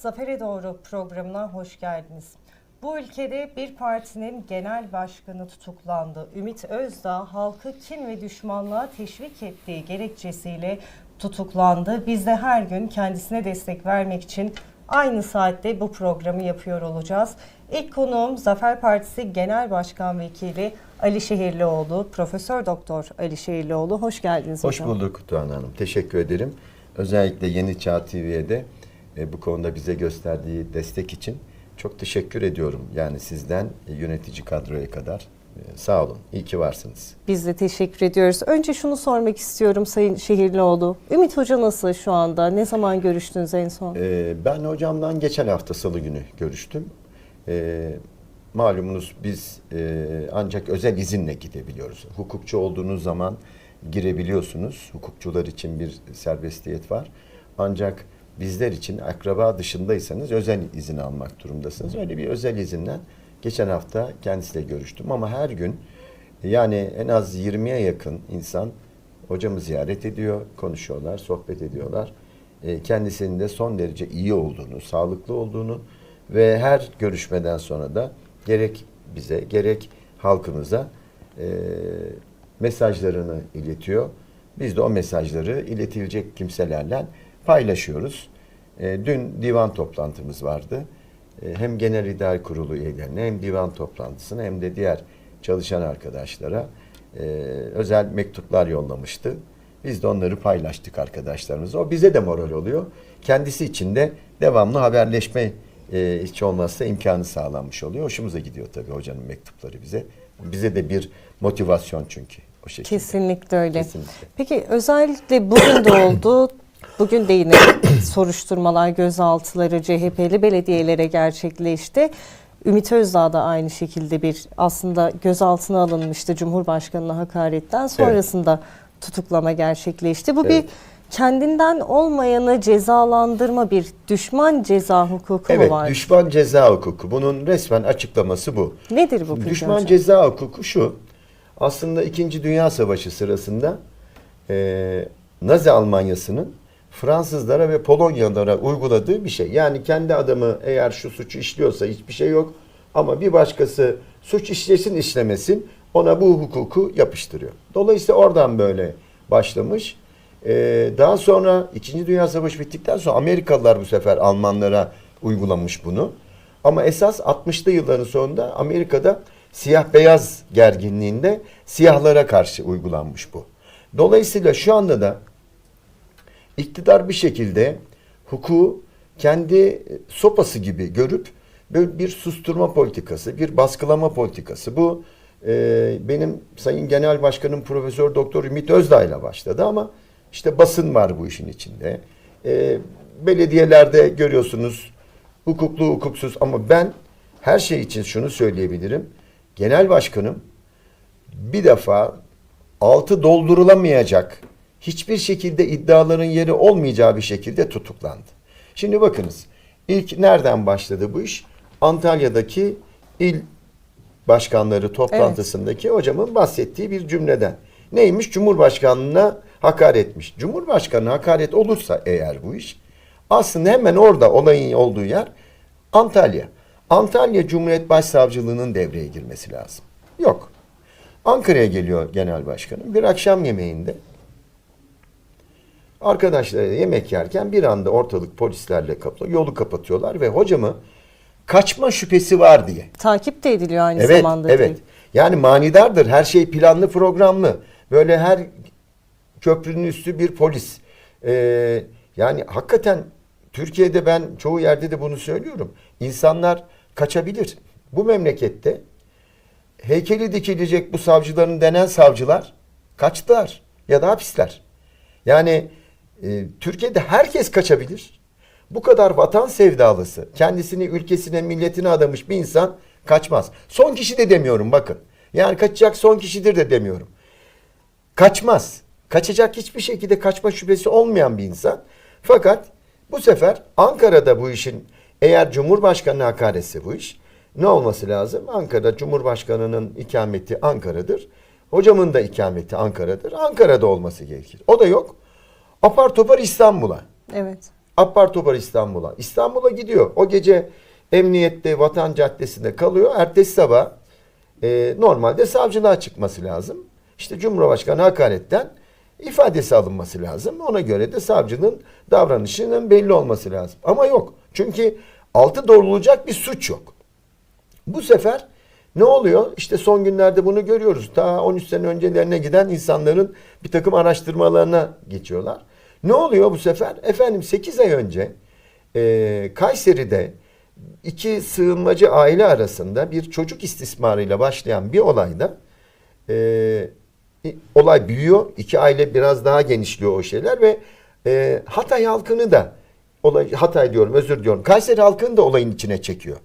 Zafer'e Doğru programına hoş geldiniz. Bu ülkede bir partinin genel başkanı tutuklandı. Ümit Özdağ halkı kin ve düşmanlığa teşvik ettiği gerekçesiyle tutuklandı. Biz de her gün kendisine destek vermek için aynı saatte bu programı yapıyor olacağız. İlk konuğum Zafer Partisi Genel Başkan Vekili Ali Şehirlioğlu, Profesör Doktor Ali Şehirlioğlu. Hoş geldiniz Hoş hocam. bulduk Doğan Hanım. Teşekkür ederim. Özellikle Yeni Çağ TV'ye de e, bu konuda bize gösterdiği destek için çok teşekkür ediyorum. Yani sizden e, yönetici kadroya kadar. E, sağ olun. İyi ki varsınız. Biz de teşekkür ediyoruz. Önce şunu sormak istiyorum Sayın Şehirlioğlu. Ümit Hoca nasıl şu anda? Ne zaman görüştünüz en son? E, ben hocamdan geçen hafta salı günü görüştüm. E, malumunuz biz e, ancak özel izinle gidebiliyoruz. Hukukçu olduğunuz zaman girebiliyorsunuz. Hukukçular için bir serbestiyet var. Ancak bizler için akraba dışındaysanız özel izin almak durumdasınız. Öyle bir özel izinle geçen hafta kendisiyle görüştüm ama her gün yani en az 20'ye yakın insan hocamı ziyaret ediyor, konuşuyorlar, sohbet ediyorlar. E, kendisinin de son derece iyi olduğunu, sağlıklı olduğunu ve her görüşmeden sonra da gerek bize gerek halkımıza e, mesajlarını iletiyor. Biz de o mesajları iletilecek kimselerle paylaşıyoruz. E, dün divan toplantımız vardı. E, hem genel idare kurulu üyelerine hem divan toplantısına hem de diğer çalışan arkadaşlara e, özel mektuplar yollamıştı. Biz de onları paylaştık arkadaşlarımıza. O bize de moral oluyor. Kendisi için de devamlı haberleşme e, hiç olmazsa imkanı sağlanmış oluyor. Hoşumuza gidiyor tabii hocanın mektupları bize. Bize de bir motivasyon çünkü o şekilde. Kesinlikle öyle. Kesinlikle. Peki özellikle bugün de oldu. Bugün de yine soruşturmalar, gözaltıları CHP'li belediyelere gerçekleşti. Ümit Özdağ da aynı şekilde bir aslında gözaltına alınmıştı Cumhurbaşkanı'na hakaretten. Sonrasında tutuklama gerçekleşti. Bu Evet. bir kendinden olmayanı cezalandırma bir düşman ceza hukuku Evet, var? düşman ceza hukuku. Bunun resmen açıklaması bu. Nedir bu Düşman hocam? ceza hukuku şu. Aslında 2. Dünya Savaşı sırasında e, Nazi Almanyası'nın Fransızlara ve Polonyalara uyguladığı bir şey. Yani kendi adamı eğer şu suçu işliyorsa hiçbir şey yok. Ama bir başkası suç işlesin işlemesin ona bu hukuku yapıştırıyor. Dolayısıyla oradan böyle başlamış. E, daha sonra 2. Dünya Savaşı bittikten sonra Amerikalılar bu sefer Almanlara uygulamış bunu. Ama esas 60'lı yılların sonunda Amerika'da siyah beyaz gerginliğinde siyahlara karşı uygulanmış bu. Dolayısıyla şu anda da iktidar bir şekilde hukuku kendi sopası gibi görüp böyle bir susturma politikası, bir baskılama politikası. Bu e, benim Sayın Genel Başkanım Profesör Doktor Ümit Özdağ ile başladı ama işte basın var bu işin içinde. E, belediyelerde görüyorsunuz hukuklu hukuksuz ama ben her şey için şunu söyleyebilirim. Genel Başkanım bir defa altı doldurulamayacak hiçbir şekilde iddiaların yeri olmayacağı bir şekilde tutuklandı. Şimdi bakınız ilk nereden başladı bu iş? Antalya'daki il başkanları toplantısındaki hocamın bahsettiği bir cümleden. Neymiş? Cumhurbaşkanlığına hakaretmiş. Cumhurbaşkanı hakaret olursa eğer bu iş aslında hemen orada olayın olduğu yer Antalya. Antalya Cumhuriyet Başsavcılığı'nın devreye girmesi lazım. Yok. Ankara'ya geliyor genel başkanım. Bir akşam yemeğinde arkadaşlarıyla yemek yerken bir anda ortalık polislerle kaplı yolu kapatıyorlar ve hocamı kaçma şüphesi var diye. Takip de ediliyor aynı Evet, zamanda. evet. değil. Yani manidardır. Her şey planlı, programlı. Böyle her köprünün üstü bir polis. Ee, yani hakikaten Türkiye'de ben çoğu yerde de bunu söylüyorum. İnsanlar kaçabilir. Bu memlekette heykeli dikilecek bu savcıların denen savcılar kaçtılar ya da hapisler. Yani e, Türkiye'de herkes kaçabilir. Bu kadar vatan sevdalısı, kendisini ülkesine, milletine adamış bir insan kaçmaz. Son kişi de demiyorum bakın. Yani kaçacak son kişidir de demiyorum. Kaçmaz. Kaçacak hiçbir şekilde kaçma şüphesi olmayan bir insan. Fakat bu sefer Ankara'da bu işin eğer Cumhurbaşkanı hakaretse bu iş ne olması lazım? Ankara Cumhurbaşkanı'nın ikameti Ankara'dır. Hocamın da ikameti Ankara'dır. Ankara'da olması gerekir. O da yok. Apar topar İstanbul'a. Evet. Apar topar İstanbul'a. İstanbul'a gidiyor. O gece emniyette Vatan Caddesi'nde kalıyor. Ertesi sabah e, normalde savcılığa çıkması lazım. İşte Cumhurbaşkanı hakaretten ifadesi alınması lazım. Ona göre de savcının davranışının belli olması lazım. Ama yok. Çünkü altı doğrulacak bir suç yok. Bu sefer ne oluyor? İşte son günlerde bunu görüyoruz. Ta 13 sene öncelerine giden insanların bir takım araştırmalarına geçiyorlar. Ne oluyor bu sefer? Efendim 8 ay önce e, Kayseri'de iki sığınmacı aile arasında bir çocuk istismarıyla başlayan bir olayda e, olay büyüyor. İki aile biraz daha genişliyor o şeyler ve e, Hatay halkını da olay Hatay diyorum özür diliyorum. Kayseri halkını da olayın içine çekiyor.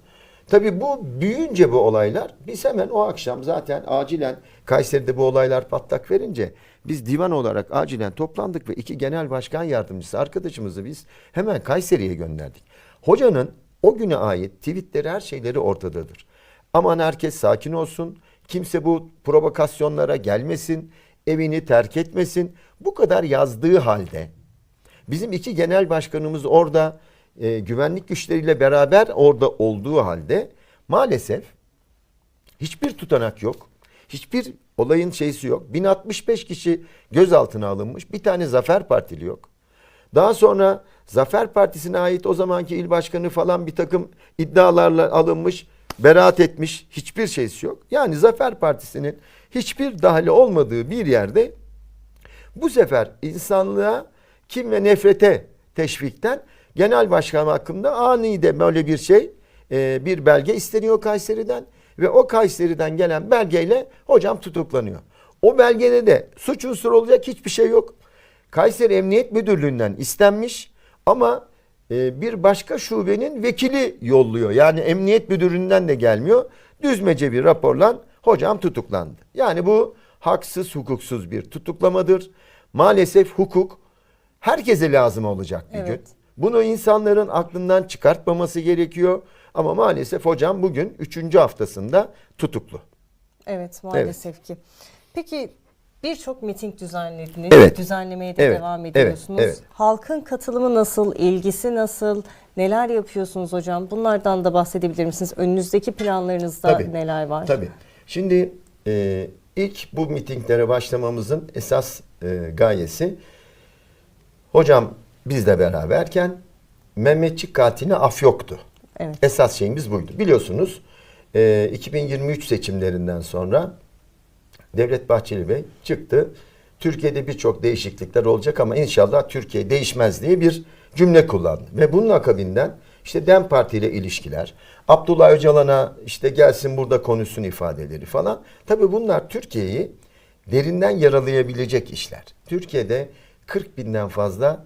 Tabii bu büyüyünce bu olaylar biz hemen o akşam zaten acilen Kayseri'de bu olaylar patlak verince biz divan olarak acilen toplandık ve iki genel başkan yardımcısı arkadaşımızı biz hemen Kayseri'ye gönderdik. Hocanın o güne ait tweetleri her şeyleri ortadadır. Aman herkes sakin olsun. Kimse bu provokasyonlara gelmesin. Evini terk etmesin. Bu kadar yazdığı halde bizim iki genel başkanımız orada e, güvenlik güçleriyle beraber orada olduğu halde maalesef hiçbir tutanak yok. Hiçbir olayın şeysi yok. 1065 kişi gözaltına alınmış. Bir tane Zafer Partili yok. Daha sonra Zafer Partisi'ne ait o zamanki il başkanı falan bir takım iddialarla alınmış, beraat etmiş. Hiçbir şeysi yok. Yani Zafer Partisi'nin hiçbir dahili olmadığı bir yerde bu sefer insanlığa kim ve nefrete teşvikten genel başkan hakkında anide böyle bir şey e, bir belge isteniyor Kayseri'den ve o Kayseri'den gelen belgeyle hocam tutuklanıyor. O belgede de suç unsuru olacak hiçbir şey yok. Kayseri Emniyet Müdürlüğü'nden istenmiş ama e, bir başka şubenin vekili yolluyor. Yani Emniyet Müdürlüğü'nden de gelmiyor. Düzmece bir raporla hocam tutuklandı. Yani bu haksız hukuksuz bir tutuklamadır. Maalesef hukuk herkese lazım olacak bir Evet. gün. Bunu insanların aklından çıkartmaması gerekiyor. Ama maalesef hocam bugün üçüncü haftasında tutuklu. Evet maalesef ki. Peki birçok miting düzenlediniz. Evet. Düzenlemeye de Evet, devam evet, ediyorsunuz. evet. Halkın katılımı nasıl? ilgisi nasıl? Neler yapıyorsunuz hocam? Bunlardan da bahsedebilir misiniz? Önünüzdeki planlarınızda Tabii, neler var? Tabii. Şimdi e, ilk bu mitinglere başlamamızın esas e, gayesi hocam bizle beraberken Mehmetçik katiline af yoktu. Evet. Esas şeyimiz buydu. Biliyorsunuz e, 2023 seçimlerinden sonra Devlet Bahçeli Bey çıktı. Türkiye'de birçok değişiklikler olacak ama inşallah Türkiye değişmez diye bir cümle kullandı. Ve bunun akabinden işte DEM Parti ile ilişkiler, Abdullah Öcalan'a işte gelsin burada konuşsun ifadeleri falan. Tabii bunlar Türkiye'yi derinden yaralayabilecek işler. Türkiye'de 40 binden fazla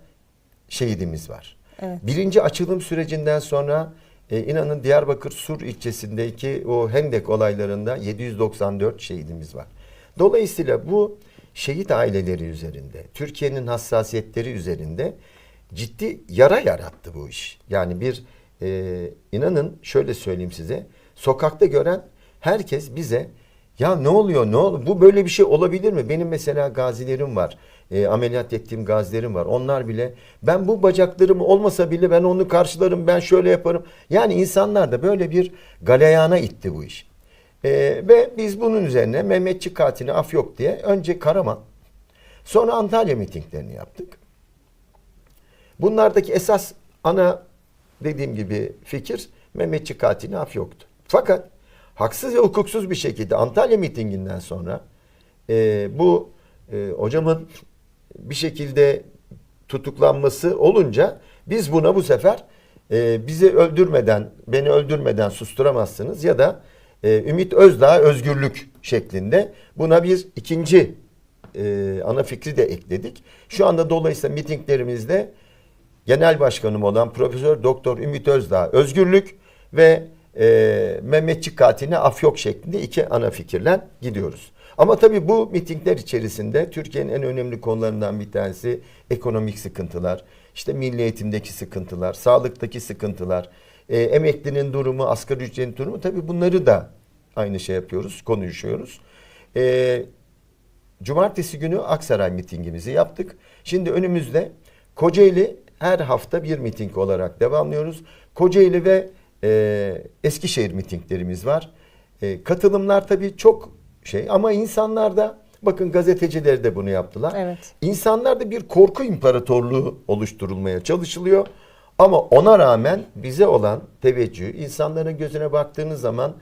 şehidimiz var. Evet. Birinci açılım sürecinden sonra e, inanın Diyarbakır Sur ilçesindeki o Hendek olaylarında 794 şehidimiz var. Dolayısıyla bu şehit aileleri üzerinde, Türkiye'nin hassasiyetleri üzerinde ciddi yara yarattı bu iş. Yani bir e, inanın şöyle söyleyeyim size, sokakta gören herkes bize ya ne oluyor ne oluyor bu böyle bir şey olabilir mi? Benim mesela gazilerim var. E, ameliyat ettiğim gazilerim var. Onlar bile ben bu bacaklarım olmasa bile ben onu karşılarım ben şöyle yaparım. Yani insanlar da böyle bir galeyana itti bu iş. E, ve biz bunun üzerine Mehmetçik katiline af yok diye önce Karaman sonra Antalya mitinglerini yaptık. Bunlardaki esas ana dediğim gibi fikir Mehmetçik katiline af yoktu. Fakat haksız ve hukuksuz bir şekilde Antalya mitinginden sonra e, bu e, hocamın bir şekilde tutuklanması olunca biz buna bu sefer e, bizi öldürmeden, beni öldürmeden susturamazsınız ya da e, Ümit Özdağ özgürlük şeklinde buna bir ikinci e, ana fikri de ekledik. Şu anda dolayısıyla mitinglerimizde Genel Başkanım olan Profesör Doktor Ümit Özdağ özgürlük ve e, Mehmetçik katiline af yok şeklinde iki ana fikirle gidiyoruz. Ama tabii bu mitingler içerisinde Türkiye'nin en önemli konularından bir tanesi ekonomik sıkıntılar, işte milli eğitimdeki sıkıntılar, sağlıktaki sıkıntılar, e, emeklinin durumu, asgari ücretin durumu tabii bunları da aynı şey yapıyoruz, konuşuyoruz. E, Cumartesi günü Aksaray mitingimizi yaptık. Şimdi önümüzde Kocaeli her hafta bir miting olarak devamlıyoruz. Kocaeli ve e, Eskişehir mitinglerimiz var. E, katılımlar tabii çok şey ama insanlar da bakın gazeteciler de bunu yaptılar. Evet. İnsanlarda bir korku imparatorluğu oluşturulmaya çalışılıyor. Ama ona rağmen bize olan teveccüh, insanların gözüne baktığınız zaman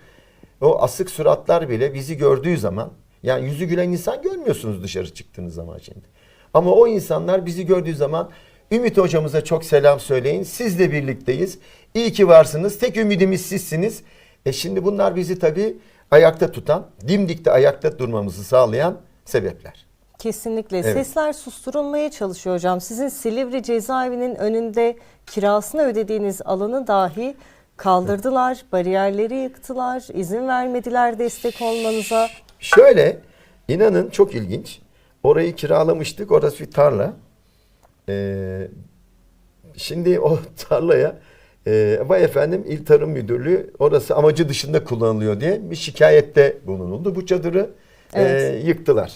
o asık suratlar bile bizi gördüğü zaman yani yüzü gülen insan görmüyorsunuz dışarı çıktığınız zaman şimdi. Ama o insanlar bizi gördüğü zaman Ümit hocamıza çok selam söyleyin. Sizle birlikteyiz. İyi ki varsınız. Tek ümidimiz sizsiniz. E şimdi bunlar bizi tabii ayakta tutan, dimdikte ayakta durmamızı sağlayan sebepler. Kesinlikle. Evet. Sesler susturulmaya çalışıyor hocam. Sizin Silivri cezaevinin önünde kirasını ödediğiniz alanı dahi kaldırdılar, bariyerleri yıktılar, izin vermediler destek olmanıza. Şöyle inanın çok ilginç. Orayı kiralamıştık. Orası bir tarla. Ee, şimdi o tarlaya e, vay efendim İl Tarım Müdürlüğü orası amacı dışında kullanılıyor diye bir şikayette bulunuldu. Bu çadırı e, Evet. yıktılar.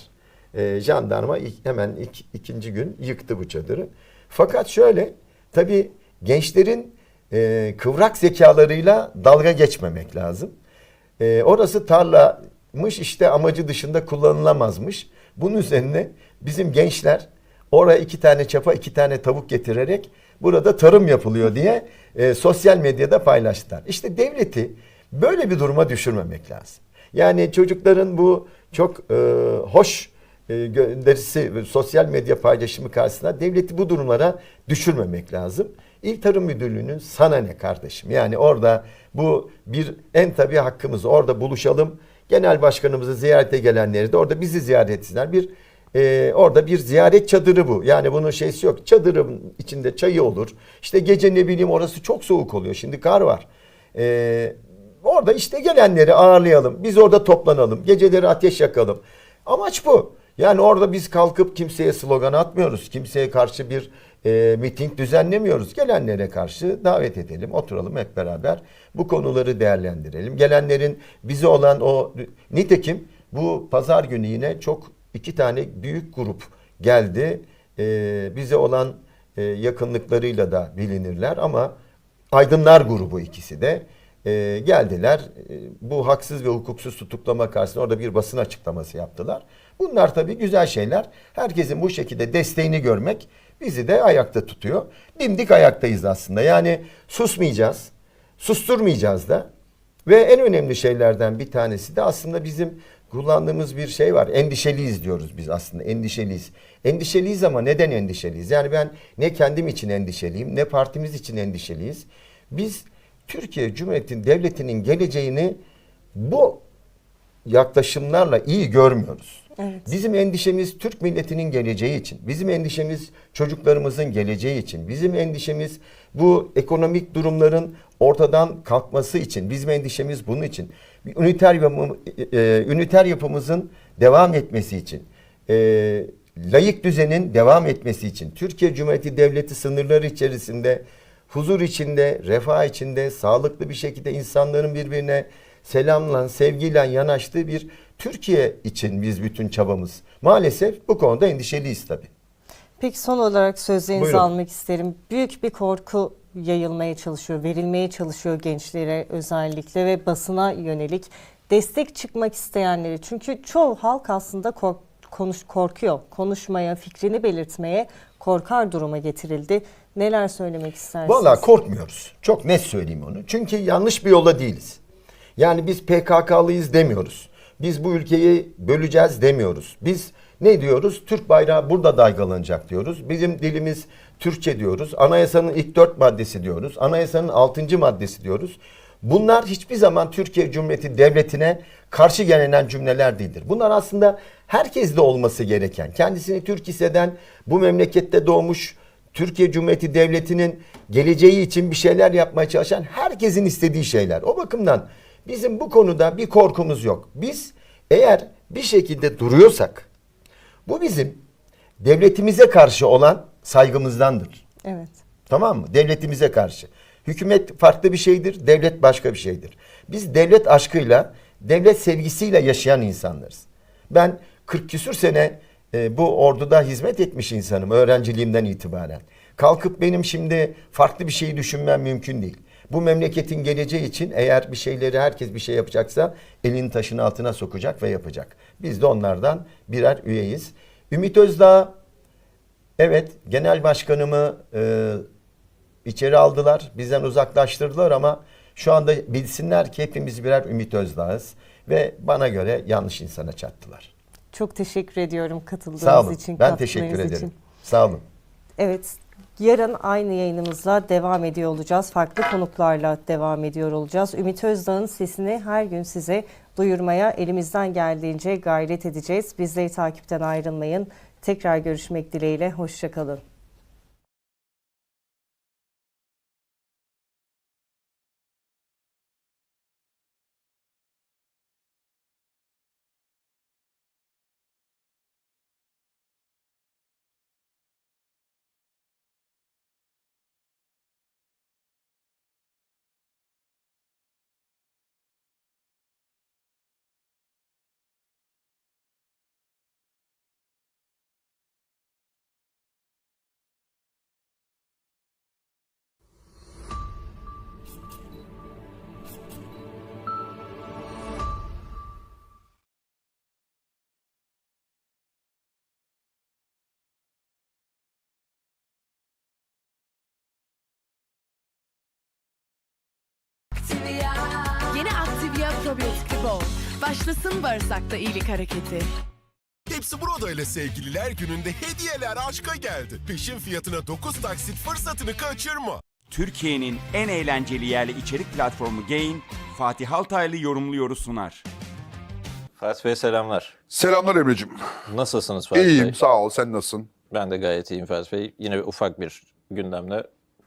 E, jandarma ilk- hemen ilk, ikinci gün yıktı bu çadırı. Fakat şöyle tabii gençlerin e, kıvrak zekalarıyla dalga geçmemek lazım. E, orası tarlamış işte amacı dışında kullanılamazmış. Bunun üzerine bizim gençler oraya iki tane çapa iki tane tavuk getirerek burada tarım yapılıyor diye e, sosyal medyada paylaştılar. İşte devleti böyle bir duruma düşürmemek lazım. Yani çocukların bu çok e, hoş e, gönderisi sosyal medya paylaşımı karşısında devleti bu durumlara düşürmemek lazım. İl Tarım Müdürlüğü'nün sana ne kardeşim? Yani orada bu bir en tabii hakkımız orada buluşalım. Genel başkanımızı ziyarete gelenleri de orada bizi ziyaret etsinler. Bir e, orada bir ziyaret çadırı bu. Yani bunun şeysi yok. Çadırın içinde çayı olur. İşte gece ne bileyim orası çok soğuk oluyor. Şimdi kar var. E, orada işte gelenleri ağırlayalım. Biz orada toplanalım. Geceleri ateş yakalım. Amaç bu. Yani orada biz kalkıp kimseye slogan atmıyoruz. Kimseye karşı bir e, miting düzenlemiyoruz. Gelenlere karşı davet edelim. Oturalım hep beraber. Bu konuları değerlendirelim. Gelenlerin bize olan o nitekim bu pazar günü yine çok iki tane büyük grup geldi. E, bize olan e, yakınlıklarıyla da bilinirler ama Aydınlar grubu ikisi de e, geldiler. E, bu haksız ve hukuksuz tutuklama karşısında orada bir basın açıklaması yaptılar. Bunlar tabii güzel şeyler. Herkesin bu şekilde desteğini görmek bizi de ayakta tutuyor. Dimdik ayaktayız aslında. Yani susmayacağız. Susturmayacağız da. Ve en önemli şeylerden bir tanesi de aslında bizim kullandığımız bir şey var. Endişeliyiz diyoruz biz aslında. Endişeliyiz. Endişeliyiz ama neden endişeliyiz? Yani ben ne kendim için endişeliyim ne partimiz için endişeliyiz. Biz Türkiye Cumhuriyeti Devleti'nin geleceğini bu yaklaşımlarla iyi görmüyoruz. Evet. Bizim endişemiz Türk milletinin geleceği için. Bizim endişemiz çocuklarımızın geleceği için. Bizim endişemiz bu ekonomik durumların ortadan kalkması için. Bizim endişemiz bunun için. Bir Üniter, yapımı, e, üniter yapımızın devam etmesi için. E, layık düzenin devam etmesi için. Türkiye Cumhuriyeti Devleti sınırları içerisinde huzur içinde, refah içinde, sağlıklı bir şekilde insanların birbirine selamla, sevgiyle yanaştığı bir Türkiye için biz bütün çabamız. Maalesef bu konuda endişeliyiz tabii. Peki son olarak sözlerinizi Buyurun. almak isterim. Büyük bir korku yayılmaya çalışıyor, verilmeye çalışıyor gençlere özellikle ve basına yönelik destek çıkmak isteyenleri. Çünkü çoğu halk aslında kork konuş korkuyor. Konuşmaya, fikrini belirtmeye korkar duruma getirildi. Neler söylemek istersiniz? Vallahi korkmuyoruz. Çok net söyleyeyim onu. Çünkü yanlış bir yolda değiliz. Yani biz PKK'lıyız demiyoruz. Biz bu ülkeyi böleceğiz demiyoruz. Biz ne diyoruz? Türk bayrağı burada dalgalanacak diyoruz. Bizim dilimiz Türkçe diyoruz. Anayasanın ilk dört maddesi diyoruz. Anayasanın altıncı maddesi diyoruz. Bunlar hiçbir zaman Türkiye Cumhuriyeti Devleti'ne karşı gelenen cümleler değildir. Bunlar aslında herkeste olması gereken, kendisini Türk hisseden, bu memlekette doğmuş, Türkiye Cumhuriyeti Devleti'nin geleceği için bir şeyler yapmaya çalışan herkesin istediği şeyler. O bakımdan bizim bu konuda bir korkumuz yok. Biz eğer bir şekilde duruyorsak bu bizim devletimize karşı olan saygımızdandır. Evet. Tamam mı? Devletimize karşı. Hükümet farklı bir şeydir, devlet başka bir şeydir. Biz devlet aşkıyla, devlet sevgisiyle yaşayan insanlarız. Ben 40 küsür sene e, bu orduda hizmet etmiş insanım öğrenciliğimden itibaren. Kalkıp benim şimdi farklı bir şeyi düşünmem mümkün değil. Bu memleketin geleceği için eğer bir şeyleri herkes bir şey yapacaksa elini taşın altına sokacak ve yapacak. Biz de onlardan birer üyeyiz. Ümit Özdağ evet genel başkanımı e, içeri aldılar. Bizden uzaklaştırdılar ama şu anda bilsinler ki hepimiz birer Ümit Özdağ'ız. Ve bana göre yanlış insana çattılar. Çok teşekkür ediyorum katıldığınız Sağ olun. için. Ben teşekkür ederim. için. Sağ olun. Evet, yarın aynı yayınımızla devam ediyor olacağız. Farklı konuklarla devam ediyor olacağız. Ümit Özdağ'ın sesini her gün size duyurmaya elimizden geldiğince gayret edeceğiz. Bizleri takipten ayrılmayın. Tekrar görüşmek dileğiyle. Hoşçakalın. Yeni Activia Probiyotik Bol. Başlasın bağırsakta iyilik hareketi. Hepsi burada ile sevgililer gününde hediyeler aşka geldi. Peşin fiyatına 9 taksit fırsatını kaçırma. Türkiye'nin en eğlenceli yerli içerik platformu Gain, Fatih Altaylı yorumluyoru sunar. Fatih Bey selamlar. Selamlar Emre'cim. Nasılsınız Fatih İyiyim Bey? sağ ol. Sen nasılsın? Ben de gayet iyiyim Fatih Bey. Yine bir ufak bir gündemle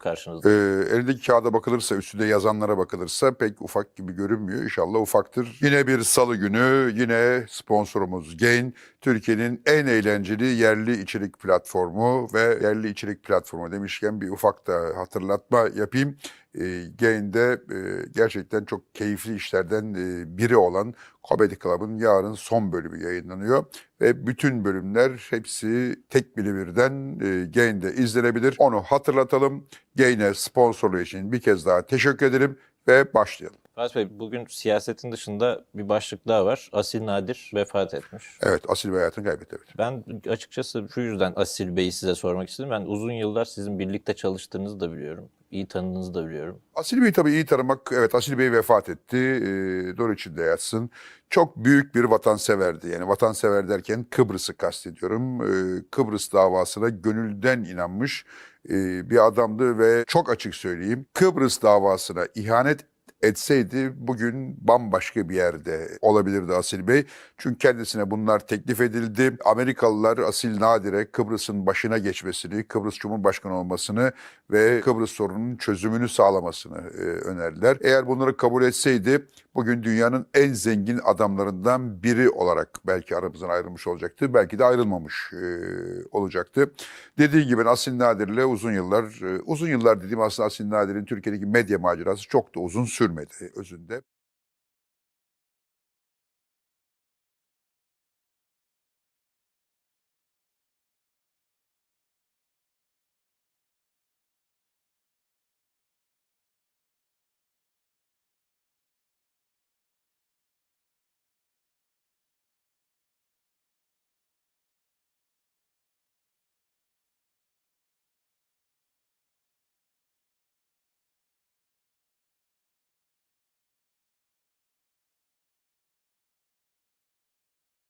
Ee, karşınızdayım. elindeki kağıda bakılırsa, üstünde yazanlara bakılırsa pek ufak gibi görünmüyor. İnşallah ufaktır. Yine bir salı günü, yine sponsorumuz Gain. Türkiye'nin en eğlenceli yerli içerik platformu ve yerli içerik platformu demişken bir ufak da hatırlatma yapayım. E, Gain'de e, gerçekten çok keyifli işlerden e, biri olan Comedy Club'ın yarın son bölümü yayınlanıyor. Ve bütün bölümler hepsi tek biri birden e, Gain'de izlenebilir. Onu hatırlatalım. Gain'e sponsorluğu için bir kez daha teşekkür ederim ve başlayalım. Fatih Bey bugün siyasetin dışında bir başlık daha var. Asil Nadir vefat etmiş. Evet, Asil ve hayatını kaybetti. Evet. Ben açıkçası şu yüzden Asil Bey'i size sormak istedim. Ben uzun yıllar sizin birlikte çalıştığınızı da biliyorum. İyi tanıdığınızı da biliyorum. Asil Bey'i tabii iyi tanımak, evet Asil Bey vefat etti, e, dur içinde yatsın. Çok büyük bir vatanseverdi. Yani vatansever derken Kıbrıs'ı kastediyorum. E, Kıbrıs davasına gönülden inanmış e, bir adamdı ve çok açık söyleyeyim. Kıbrıs davasına ihanet etseydi bugün bambaşka bir yerde olabilirdi Asil Bey. Çünkü kendisine bunlar teklif edildi. Amerikalılar Asil Nadir'e Kıbrıs'ın başına geçmesini, Kıbrıs Cumhurbaşkanı olmasını ve Kıbrıs sorununun çözümünü sağlamasını e, önerdiler. Eğer bunları kabul etseydi bugün dünyanın en zengin adamlarından biri olarak belki aramızdan ayrılmış olacaktı. Belki de ayrılmamış e, olacaktı. Dediğim gibi Asil Nadir'le uzun yıllar, e, uzun yıllar dediğim aslında Asil Nadir'in Türkiye'deki medya macerası çok da uzun sürmedi özünde.